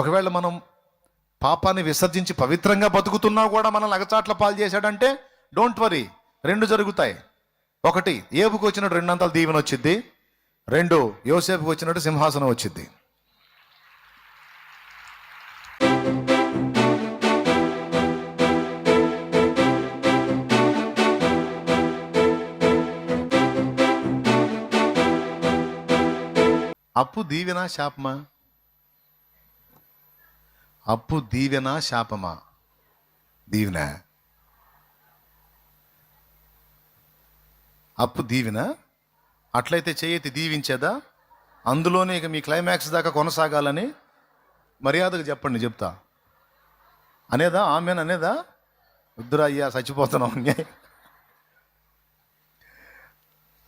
ఒకవేళ మనం పాపాన్ని విసర్జించి పవిత్రంగా బతుకుతున్నా కూడా మనల్ని అగచాట్ల పాలు చేశాడంటే డోంట్ వరీ రెండు జరుగుతాయి. ఒకటి ఏపుకు వచ్చినట్టు రెండంతలు దీవెన వచ్చింది రెండు యోసేపుకి వచ్చినట్టు సింహాసనం వచ్చింది అప్పు దీవెన శాపమా? అప్పు దీవెన శాపమా? దీవెన? అప్పు దీవెన? అట్లయితే చేయతి దీవించేదా? అందులోనే ఇక మీ క్లైమాక్స్ దాకా కొనసాగాలని మర్యాదగా చెప్పండి చెప్తా. అనేదా? ఆమెను అనేదా? వద్దురా అయ్యా చచ్చిపోతున్నాం అన్యాయం.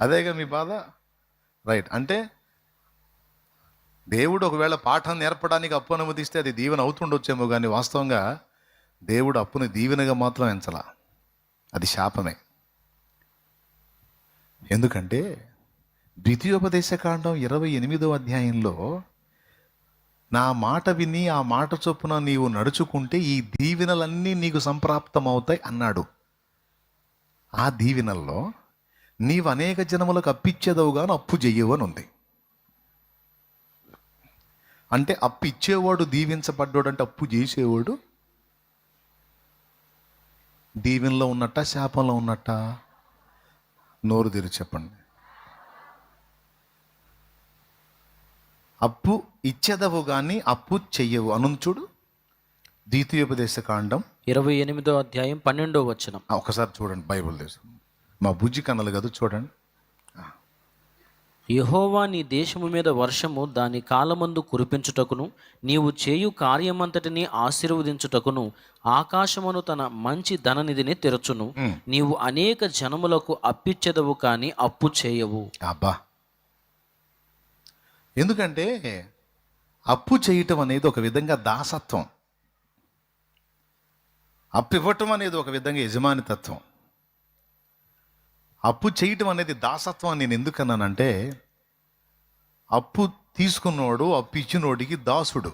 అదేగా మీ బాధ? రైట్. అంటే దేవుడు ఒకవేళ పాఠం నేర్పడానికి అప్పు అనుమతిస్తే అది దీవెన అవుతుండొచ్చేమో కానీ వాస్తవంగా దేవుడు అప్పుని దీవెనగా మాత్రం ఎంచలా. అది శాపమే. ఎందుకంటే ద్వితీయోపదేశకాండం ఇరవై ఎనిమిదో అధ్యాయంలో నా మాట విని ఆ మాట చొప్పున నీవు నడుచుకుంటే ఈ దీవెనలన్నీ నీకు సంప్రాప్తమవుతాయి అన్నాడు. ఆ దీవెనల్లో నీవు అనేక జనములకు అప్పిచ్చేదవుగాను అప్పు చెయ్యవు అని ఉంది అంటే అప్పు ఇచ్చేవాడు దీవించబడ్డాడు అంటే అప్పు చేసేవాడు? దీవెనలో ఉన్నట్ట శాపంలో ఉన్నట్ట? నోరు తెరిచి చెప్పండి. అప్పు ఇచ్చేదవు కానీ అప్పు చెయ్యవు. అను చూడు. ద్వితీయోపదేశ కాండం. ఇరవై ఎనిమిదో అధ్యాయం పన్నెండో వచనం. ఆ, ఒకసారి చూడండి బైబుల్ దేశం. మా బుజ్జి కన్నలు కదా చూడండి. యహోవా నీ దేశము మీద వర్షము దాని కాలమందు కురిపించుటకును నీవు చేయు కార్యమంతటిని ఆశీర్వదించుటకును ఆకాశమును తన మంచి ధననిధిని తెరచును. నీవు అనేక జనములకు అప్పిచ్చెదవు కానీ అప్పు చేయవు. అబ్బా. ఎందుకంటే అప్పు చేయటం అనేది ఒక విధంగా దాసత్వం. అప్పు ఇవ్వటం అనేది ఒక విధంగా యజమాని తత్వం. అప్పు చేయటం అనేది దాసత్వం నేను ఎందుకన్నానంటే అప్పు తీసుకున్నోడు అప్పు ఇచ్చినోడికి దాసుడు.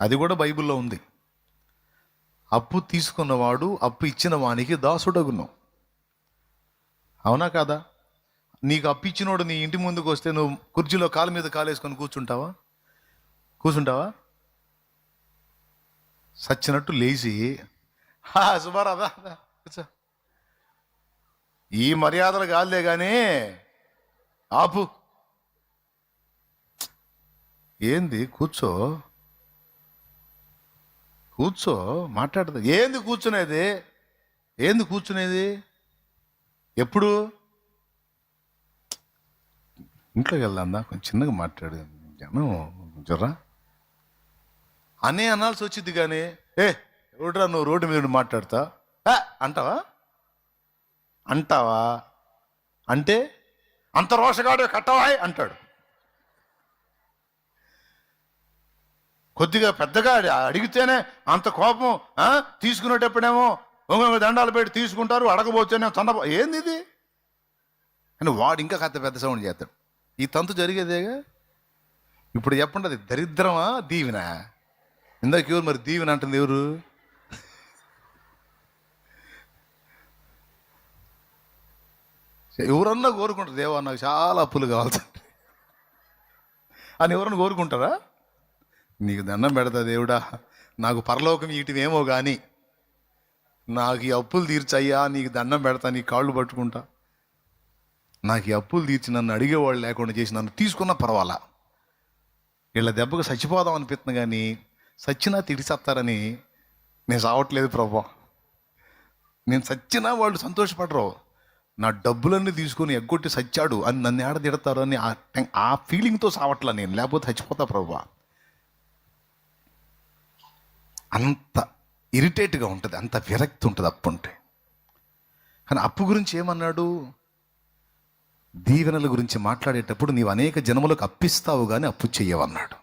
అది కూడా బైబిల్లో ఉంది. అప్పు తీసుకున్నవాడు అప్పు ఇచ్చిన వానికి దాసుడగును. అవునా కాదా? నీకు అప్పిచ్చినోడు నీ ఇంటి ముందుకు వస్తే నువ్వు కుర్చీలో కాలు మీద కాలేసుకొని కూర్చుంటావా? కూర్చుంటావా? సచ్చినట్టు లేచి హా కూర్చో. ఈ మర్యాదలు కాదులే కానీ ఆపు. ఏంది కూర్చో. కూర్చో మాట్లాడదు. ఏంది కూర్చునేది? ఏంది కూర్చునేది? ఎప్పుడు? ఇంట్లోకి వెళ్దాందా కొంచెం చిన్నగా మాట్లాడు. జనం జర్రా అనే అనాల్సి వచ్చింది కానీ ఏ ఎవడ్రా నువ్వు రోడ్డు మీద మాట్లాడతా? అంటావా? అంటావా? అంటే అంత రోషగాడు కట్టవా అంటాడు. కొద్దిగా పెద్దగా అడిగితేనే అంత కోపం తీసుకునేటప్పుడేమో దండాలు పెట్టి తీసుకుంటారు అడగబోతేనే చందబో ఏంది ఇది? అని వాడు ఇంకా కాస్త పెద్ద సౌండ్ చేస్తాడు. ఈ తంతు జరిగేదేగా? ఇప్పుడు చెప్పండి అది దరిద్రమా దీవెన? ఇందాక ఎవరు మరి దీవెన అంటుంది ఎవరు? ఎవరన్నా కోరుకుంటారు దేవా నాకు చాలా అప్పులు కావాల్సి అని ఎవరన్నా కోరుకుంటారా? నీకు దండం పెడతా దేవుడా. నాకు పరలోకం ఇటువేమో కానీ నాకు ఈ అప్పులు తీర్చయ్యా నీకు దండం పెడతా నీ కాళ్ళు పట్టుకుంటా. నాకు ఈ అప్పులు తీర్చి నన్ను అడిగేవాళ్ళు లేకుండా చేసి నన్ను తీసుకున్నా పర్వాలా? వీళ్ళ దెబ్బకు చచ్చిపోదాం అనిపిస్తుంది కానీ చచ్చినా తిడిచేస్తారని నేను సావట్లేదు ప్రభా. నేను చచ్చినా వాళ్ళు సంతోషపడరు. నా డబ్బులన్నీ తీసుకొని ఎగ్గొట్టి చచ్చాడు అని నన్ను ఏడ తిడతారు అని ఆ ఆ ఫీలింగ్తో సావట్లా నేను. లేకపోతే చచ్చిపోతా ప్రభా. అంత ఇరిటేట్గా ఉంటుంది అంత విరక్తి ఉంటుంది అప్పు ఉంటే కానీ అప్పు గురించి ఏమన్నాడు? దీవెనల గురించి మాట్లాడేటప్పుడు నీవు అనేక జనములకు అప్పిస్తావు కానీ అప్పు చెయ్యవన్నాడు.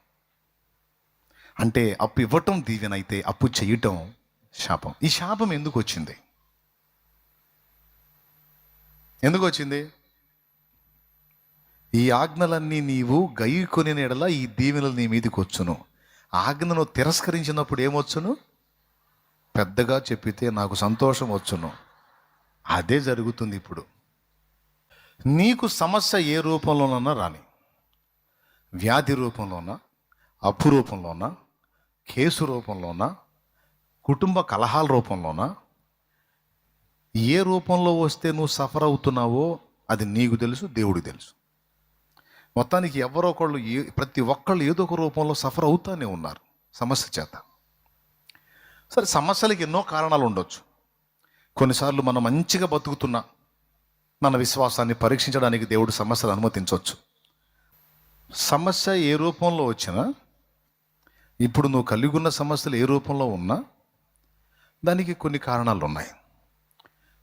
అంటే అప్పు ఇవ్వటం దీవెన అయితే అప్పు చెయ్యటం శాపం. ఈ శాపం ఎందుకు వచ్చింది? ఎందుకు వచ్చింది? ఈ ఆజ్ఞలన్నీ నీవు గైకొని ఎడల ఈ దీవెనలు నీ మీదకి వచ్చును. ఆజ్ఞను తిరస్కరించినప్పుడు ఏమొచ్చును? పెద్దగా చెప్పితే నాకు సంతోషం వచ్చును. అదే జరుగుతుంది ఇప్పుడు. నీకు సమస్య ఏ రూపంలోనన్నా రాని. వ్యాధి రూపంలోనా? అప్పు రూపంలోనా? కేసు రూపంలోనా? కుటుంబ కలహాల రూపంలోనా? ఏ రూపంలో వస్తే నువ్వు సఫర్ అవుతున్నావో అది నీకు తెలుసు దేవుడికి తెలుసు. మొత్తానికి ఎవరో ఒకళ్ళు ఏ ప్రతి ఒక్కళ్ళు ఏదో ఒక రూపంలో సఫర్ అవుతూనే ఉన్నారు సమస్య చేత. సరే సమస్యలకు ఎన్నో కారణాలు ఉండొచ్చు. కొన్నిసార్లు మనం మంచిగా బతుకుతున్నా మన విశ్వాసాన్ని పరీక్షించడానికి దేవుడు సమస్యలు అనుమతించవచ్చు. సమస్య ఏ రూపంలో వచ్చినా ఇప్పుడు నువ్వు కలిగి ఉన్న సమస్యలు ఏ రూపంలో ఉన్నా దానికి కొన్ని కారణాలు ఉన్నాయి.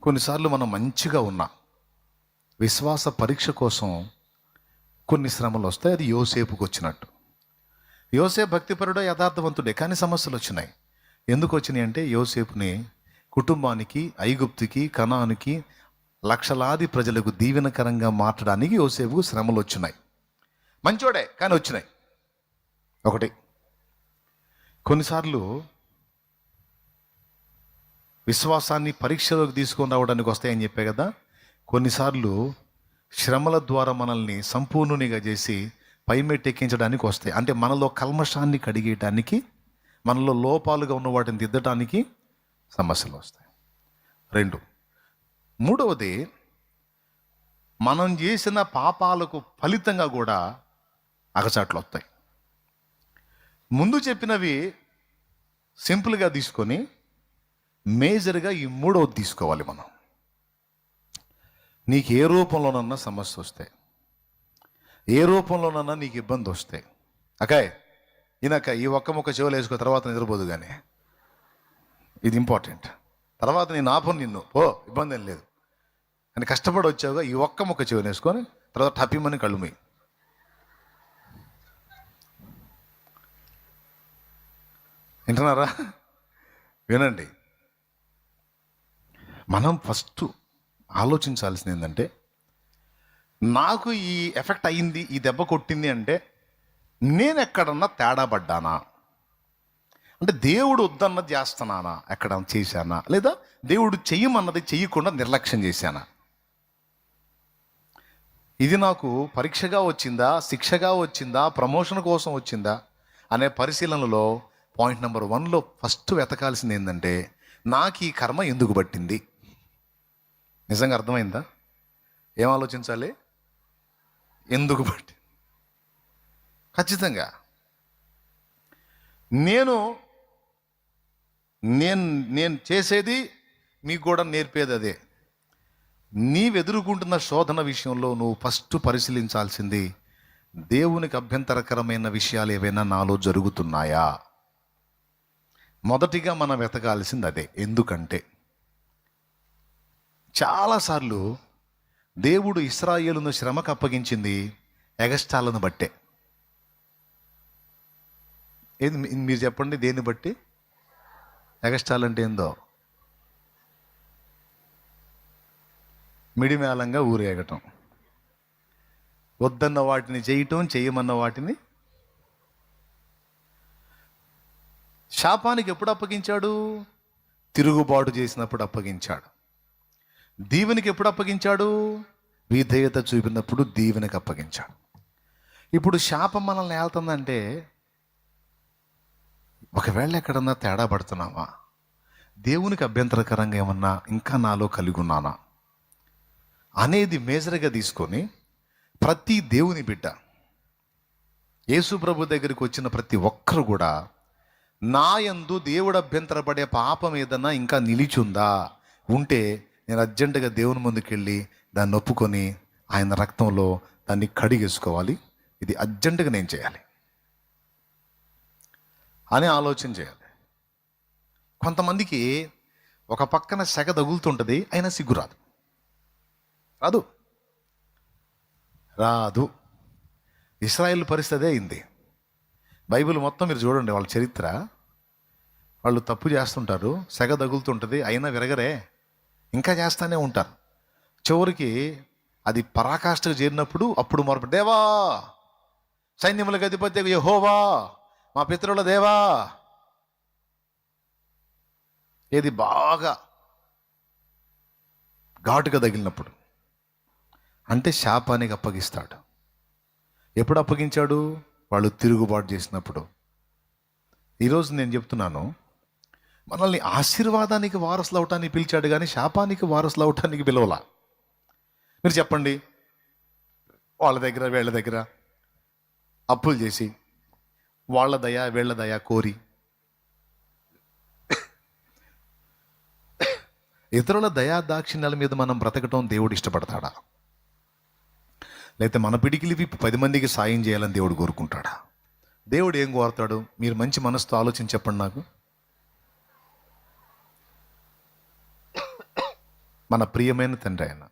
కొన్నిసార్లు మనం మంచిగా ఉన్నా విశ్వాస పరీక్ష కోసం కొన్ని శ్రమలు వస్తాయి. అది యోసేపుకు వచ్చినట్టు. యోసేపు భక్తిపరుడే యథార్థవంతుడే కానీ సమస్యలు వచ్చినాయి. ఎందుకు వచ్చినాయి అంటే యోసేపుని కుటుంబానికి ఐగుప్తుకి కణానికి లక్షలాది ప్రజలకు దీవెనకరంగా మార్చడానికి యోసేపుకు శ్రమలు వచ్చినాయి. మంచోడే కానీ వచ్చినాయి. ఒకటి. కొన్నిసార్లు విశ్వాసాన్ని పరీక్షలోకి తీసుకొని రావడానికి వస్తాయని చెప్పే కదా. కొన్నిసార్లు శ్రమల ద్వారా మనల్ని సంపూర్ణునిగా చేసి పైమెట్టెక్కించడానికి వస్తాయి. అంటే మనలో కల్మషాన్ని కడిగేయటానికి మనలో లోపాలుగా ఉన్న వాటిని దిద్దటానికి సమస్యలు వస్తాయి. రెండు. మూడవది మనం చేసిన పాపాలకు ఫలితంగా కూడా అగచాట్లు వస్తాయి. ముందు చెప్పినవి సింపుల్గా తీసుకొని మేజర్గా ఈ మూడవది తీసుకోవాలి మనం. నీకు ఏ రూపంలోనన్నా సమస్య వస్తాయి ఏ రూపంలోనన్నా నీకు ఇబ్బంది వస్తాయి అకాయ్ ఈయనక ఈ ఒక్క ముక్క చెవులు వేసుకో తర్వాత నిద్రపోదు కానీ ఇది ఇంపార్టెంట్. తర్వాత నేను ఆపను నిన్ను. ఓ ఇబ్బంది ఏం లేదు. అని కష్టపడి వచ్చావుగా ఈ ఒక్క ముక్క చెవులు వేసుకొని తర్వాత టపిమని కళ్ళు మీ వింటున్నారా? వినండి. మనం ఫస్ట్ ఆలోచించాల్సింది ఏంటంటే నాకు ఈ ఎఫెక్ట్ అయ్యింది ఈ దెబ్బ కొట్టింది అంటే నేను ఎక్కడన్నా తేడా పడ్డానా? అంటే దేవుడు వద్దన్నది చేస్తున్నానా? ఎక్కడ చేశానా? లేదా దేవుడు చెయ్యమన్నది చెయ్యకుండా నిర్లక్ష్యం చేశానా? ఇది నాకు పరీక్షగా వచ్చిందా? శిక్షగా వచ్చిందా? ప్రమోషన్ కోసం వచ్చిందా? అనే పరిశీలనలో పాయింట్ నెంబర్ వన్లో ఫస్ట్ వెతకాల్సింది ఏంటంటే నాకు ఈ కర్మ ఎందుకు పట్టింది? నిజంగా అర్థమైందా? ఏం ఆలోచించాలి? ఎందుకు బట్టి ఖచ్చితంగా. నేను నేను నేను చేసేది మీకు కూడా నేర్పేది అదే. నీవెదురుకుంటున్న శోధన విషయంలో నువ్వు ఫస్ట్ పరిశీలించాల్సింది దేవునికి అభ్యంతరకరమైన విషయాలు ఏవైనా నాలో జరుగుతున్నాయా? మొదటిగా మనం వెతకాల్సింది అదే ఎందుకంటే. చాలాసార్లు దేవుడు ఇస్రాయేలును శ్రమకు అప్పగించింది ఎగస్టాలను బట్టే. ఏది మీ- మీరు చెప్పండి దేన్ని బట్టి? ఎగస్టాల్ అంటే ఏందో? మిడిమేళంగా ఊరేగటం. వద్దన్న వాటిని చేయటం చేయమన్న వాటిని. శాపానికి ఎప్పుడు అప్పగించాడు? తిరుగుబాటు చేసినప్పుడు అప్పగించాడు. దీవెనికి ఎప్పుడు అప్పగించాడు? విధేయత చూపినప్పుడు దీవెనికి అప్పగించాడు. ఇప్పుడు శాపం మనల్ని ఏళ్తుందంటే ఒకవేళ ఎక్కడన్నా తేడా పడుతున్నావా? దేవునికి అభ్యంతరకరంగా ఏమన్నా ఇంకా నాలో కలిగి ఉన్నానా? అనేది మేజర్గా తీసుకొని ప్రతి దేవుని బిడ్డ యేసు ప్రభు దగ్గరికి వచ్చిన ప్రతి ఒక్కరు కూడా నా యందు దేవుడు అభ్యంతరపడే పాపం ఏదన్నా ఇంకా నిలిచుందా ఉంటే నేను అర్జెంటుగా దేవుని ముందుకెళ్ళి దాన్ని ఒప్పుకొని ఆయన రక్తంలో దాన్ని కడిగేసుకోవాలి. ఇది అర్జెంటుగా నేను చేయాలి. అని ఆలోచన చేయాలి. కొంతమందికి ఒక పక్కన సెగ తగులుతుంటుంది అయినా సిగ్గు రాదు. రాదు. రాదు. ఇస్రాయిల్ పరిస్థితి అదే అయింది. బైబిల్ మొత్తం మీరు చూడండి వాళ్ళ చరిత్ర. వాళ్ళు తప్పు చేస్తుంటారు సెగ తగులుతుంటుంది అయినా విరగరే. ఇంకా చేస్తానే ఉంటారు చివరికి అది పరాకాష్ఠకు చేరినప్పుడు అప్పుడు మరొక దేవా! సైన్యములకు అధిపతి యహోవా! మా పితరుల దేవా! ఏది బాగా ఘాటుగా తగిలినప్పుడు. అంటే శాపానికి అప్పగిస్తాడు. ఎప్పుడు అప్పగించాడు? వాళ్ళు తిరుగుబాటు చేసినప్పుడు. ఈరోజు నేను చెప్తున్నాను మనల్ని ఆశీర్వాదానికి వారసులు అవటానికి పిలిచాడు కానీ శాపానికి వారసులు అవటానికి పిలవలా. మీరు చెప్పండి. వాళ్ళ దగ్గర వీళ్ళ దగ్గర అప్పులు చేసి వాళ్ళ దయ వీళ్ళ దయ కోరి. ఇతరుల దయా దాక్షిణ్యాల మీద మనం బ్రతకటం దేవుడు ఇష్టపడతాడా? లేకపోతే మన పిడికిలి విప్పి పది మందికి సాయం చేయాలని దేవుడు కోరుకుంటాడా? దేవుడు ఏం కోరుతాడు? మీరు మంచి మనసుతో ఆలోచించి చెప్పండి నాకు. మన ప్రియమైన తండ్రి ఆయన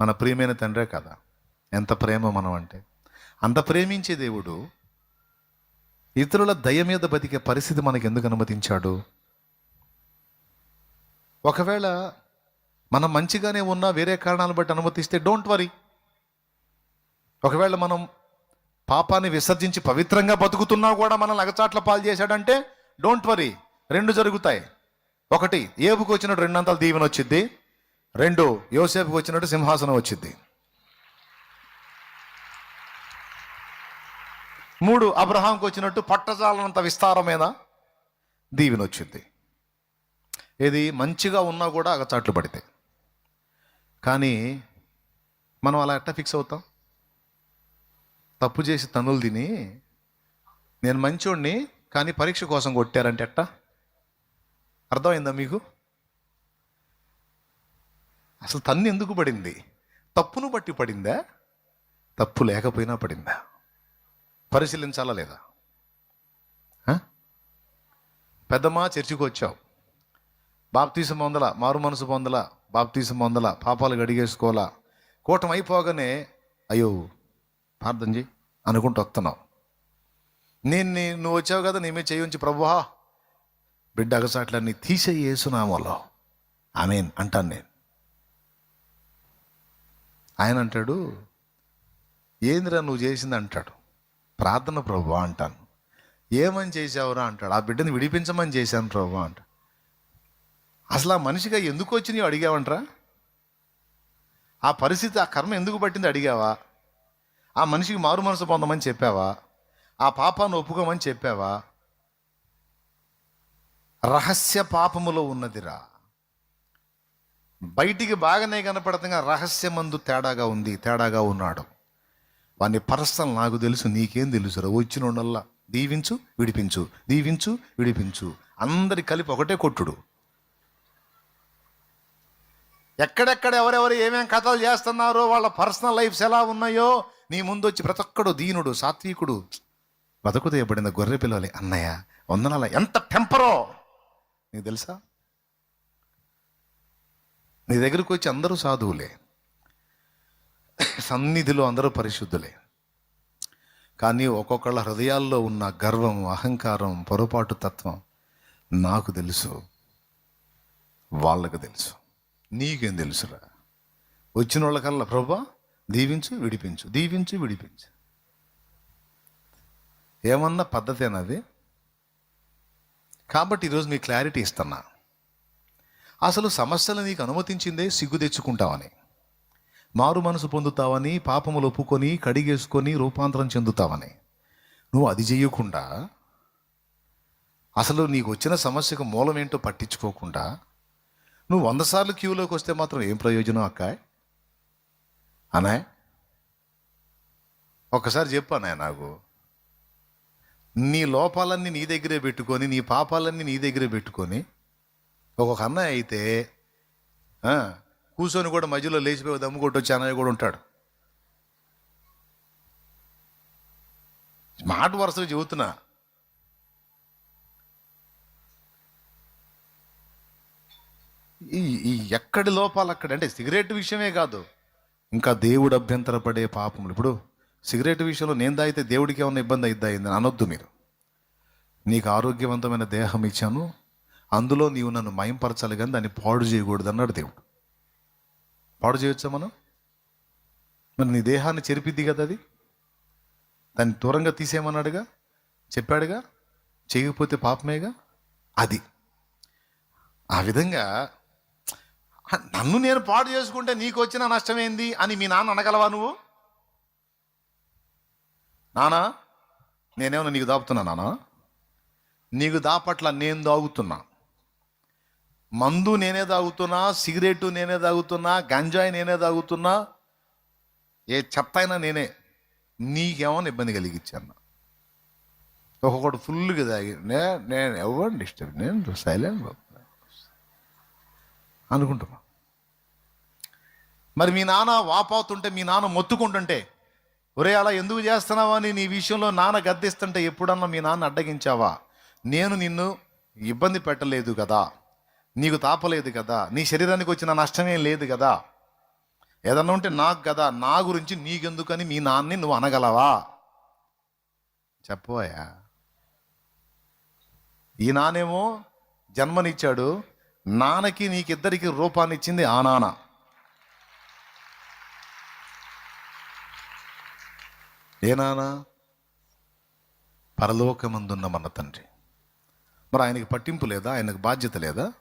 మన ప్రియమైన తండ్రే కదా. ఎంత ప్రేమ మనం అంటే. అంత ప్రేమించే దేవుడు ఇతరుల దయ మీద బతికే పరిస్థితి మనకు ఎందుకు అనుమతించాడు? ఒకవేళ మనం మంచిగానే ఉన్నా వేరే కారణాలను బట్టి అనుమతిస్తే డోంట్ వరీ. ఒకవేళ మనం పాపాన్ని విసర్జించి పవిత్రంగా బతుకుతున్నా కూడా మనల్ని అగచాట్ల పాలు చేశాడంటే డోంట్ వరీ. రెండు జరుగుతాయి. ఒకటి ఏబుకు వచ్చినట్టు రెండంతల దీవెన వచ్చింది రెండు యోసేపుకి వచ్చినట్టు సింహాసనం వచ్చింది మూడు అబ్రహాంకి వచ్చినట్టు పట్టజాలనంత విస్తారమైన దీవెన వచ్చింది ఇది మంచిగా ఉన్నా కూడా అగచాట్లు పడితే కానీ మనం అలా ఎట్టా ఫిక్స్ అవుతాం? తప్పు చేసి తనులు తిని నేను మంచోడిని కానీ పరీక్ష కోసం కొట్టారంటే ఎట్టా? అర్థమైందా మీకు? అసలు తన్ను ఎందుకు పడింది? తప్పును బట్టి పడిందా? తప్పు లేకపోయినా పడిందా? పరిశీలించాలా లేదా? ఆ? పెద్దమ్మా చర్చికి వచ్చావు. బాప్తీసం పొందల మారు మనసు పొందల బాప్తీసం పొందల పాపాలు గడిగేసుకోవాలా కూటం అయిపోగానే అయ్యో ప్రార్థన చేయి అనుకుంటూ వస్తున్నావు. నేను నువ్వు వచ్చావు కదా నేమే మీద చేయి ఉంచి ప్రభువా బిడ్డ అగసాట్లన్నీ తీసే యేసునామాలో ఆమెన్ అంటాను నేను. ఆయన అంటాడు ఏందిరా నువ్వు చేసింది? అంటాడు. ప్రార్థన ప్రభు అంటాను. ఏమని చేసావురా అంటాడు. ఆ బిడ్డని విడిపించమని చేశాను ప్రభు అంటాడు. అసలు ఆ మనిషిగా ఎందుకు వచ్చి నీవు అడిగావంటరా? ఆ పరిస్థితి ఆ కర్మ ఎందుకు పట్టింది అడిగావా? ఆ మనిషికి మారు మనసు పొందమని చెప్పావా? ఆ పాపాన్ని ఒప్పుకోమని చెప్పావా? రహస్య పాపములో ఉన్నదిరా. బయటికి బాగానే కనపడుతున్నా రహస్యమందు తేడాగా ఉంది తేడాగా ఉన్నాడు. వాని పర్సనల్ నాకు తెలుసు నీకేం తెలుసురా వచ్చినోడల్లా దీవించు విడిపించు దీవించు విడిపించు. అందరి కలిపి ఒకటే కొట్టుడు. ఎక్కడెక్కడ ఎవరెవరు ఏమేం కథలు చేస్తున్నారో వాళ్ళ పర్సనల్ లైఫ్స్ ఎలా ఉన్నాయో నీ ముందు వచ్చి ప్రతి ఒక్కడు దీనుడు సాత్వికుడు. బతుకుతేయబడిన గొర్రె పిల్లలే అన్నయ్య వందనాల. ఎంత టెంపరో! నీకు తెలుసా? నీ దగ్గరకు వచ్చి అందరూ సాధువులే. సన్నిధిలో అందరూ పరిశుద్ధులే. కానీ ఒక్కొక్కళ్ళ హృదయాల్లో ఉన్న గర్వం అహంకారం పొరపాటు తత్వం నాకు తెలుసు. వాళ్ళకు తెలుసు. నీకేం తెలుసురా? వచ్చిన వాళ్ళకల్లా ప్రభా దీవించు విడిపించు. దీవించు విడిపించు. ఏమన్నా పద్ధతేనది కాబట్టి ఈరోజు మీకు క్లారిటీ ఇస్తున్నా. అసలు సమస్యలు నీకు అనుమతించిందే సిగ్గు తెచ్చుకుంటావని మారు మనసు పొందుతావని పాపములు ఒప్పుకొని కడిగేసుకొని రూపాంతరం చెందుతావని నువ్వు అది చేయకుండా అసలు నీకు వచ్చిన సమస్యకు మూలం ఏంటో పట్టించుకోకుండా నువ్వు వంద సార్లు క్యూలోకి వస్తే మాత్రం ఏం ప్రయోజనం అక్కాయ్ అనాయ్ ఒక్కసారి చెప్పు అన్నాయ్ నాకు. నీ లోపాలన్నీ నీ దగ్గరే పెట్టుకొని నీ పాపాలన్నీ నీ దగ్గరే పెట్టుకొని ఒక్కొక్క అన్నయ్య అయితే కూర్చొని కూడా మధ్యలో లేచిపోయి దమ్ము కొట్టొచ్చి అన్నయ్య కూడా ఉంటాడు. మాట వరుసగా చెబుతున్నా. ఈ ఈ ఎక్కడి లోపాలు అక్కడ? అంటే సిగరెట్ విషయమే కాదు. ఇంకా దేవుడు అభ్యంతరపడే పాపములు. ఇప్పుడు సిగరెట్ విషయంలో నేను తాగితే దేవుడికి ఏమైనా ఇబ్బంది అయిద్దా అయిందని అనొద్దు మీరు. నీకు ఆరోగ్యవంతమైన దేహం ఇచ్చాను అందులో నీవు నన్ను మయంపరచాలి కానీ దాన్ని పాడు చేయకూడదు అన్నాడు దేవుడు. పాడు చేయొచ్చా మనం? మరి నీ దేహాన్ని చెరిపిద్ది కదా అది? దాన్ని దూరంగా తీసేయమన్నాడుగా? చెప్పాడుగా? చేయకపోతే పాపమేగా? అది. ఆ విధంగా నన్ను నేను పాడు చేసుకుంటే నీకు వచ్చిన నష్టమేంది అని మీ నాన్న అనగలవా నువ్వు? నానా నేనేమన్నా నీకు దాపుతున్నా నానా? నీకు దాపట్ల నేను దాగుతున్నా. మందు నేనే తాగుతున్నా సిగరెట్ నేనే తాగుతున్నా గంజాయి నేనే తాగుతున్నా ఏ చెత్త అయినా నేనే. నీకేమన్నా ఇబ్బంది కలిగించాను? ఒక్కొక్కడు ఫుల్గా తాగి నే నేను ఎవరు డిస్టర్బ్ నేను సైలెంట్ బాబు. అనుకుంటున్నా. మరి మీ నాన్న వాపోతుంటే మీ నాన్న మొత్తుకుంటుంటే ఒరే అలా ఎందుకు చేస్తున్నావా? అని నీ విషయంలో నాన్న గద్దిస్తుంటే ఎప్పుడన్నా మీ నాన్న అడ్డగించావా? నేను నిన్ను ఇబ్బంది పెట్టలేదు కదా. నీకు తాపలేదు కదా. నీ శరీరానికి వచ్చిన నష్టమేం లేదు కదా. ఏదన్నా ఉంటే నాకు కదా. నా గురించి నీకెందుకని మీ నాన్నని నువ్వు అనగలవా? చెప్పోయా ఈ నానేమో జన్మనిచ్చాడు. నాన్నకి నీకిద్దరికి రూపాన్ని ఇచ్చింది ఆ నాన్న. ఏ పరలోకమందున్న మన తండ్రి. మరి ఆయనకి పట్టింపు లేదా? ఆయనకు బాధ్యత లేదా?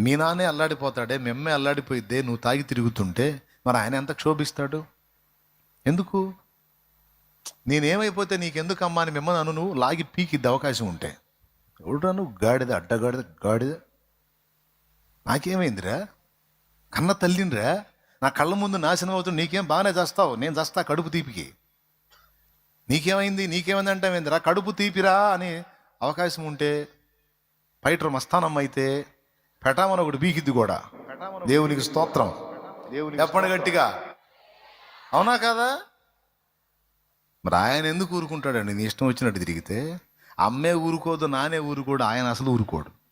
మీ నానే అల్లాడిపోతాడే మెమ్మే అల్లాడిపోయిద్దే నువ్వు తాగి తిరుగుతుంటే మరి ఆయన ఎంత క్షోభిస్తాడు? ఎందుకు? నేనేమైపోతే నీకెందుకు అమ్మా అని మిమ్మల్ని అను నువ్వు లాగి పీకిద్ది అవకాశం ఉంటే. ఎవడా నువ్వు? గాడిద అడ్డగాడిద గాడిద. నాకేమైందిరా? కన్న తల్లినిరా? నా కళ్ళ ముందు నాశనం అవుతుంది నీకేం బాగానే చేస్తావు? నేను చేస్తా కడుపు తీపికి. నీకేమైంది? నీకేమైంది అంటే కడుపు తీపిరా అని అవకాశం ఉంటే పైటర్ మస్తానం అయితే పెటామని ఒకటి బీకిద్ది కూడా. దేవునికి స్తోత్రం. దేవుని చెప్పండి గట్టిగా. అవునా కాదా? మరి ఆయన ఎందుకు ఊరుకుంటాడండి? నీ ఇష్టం వచ్చినట్టు తిరిగితే. అమ్మే ఊరుకోదు నానే ఊరుకోడు ఆయన అసలు ఊరుకోడు.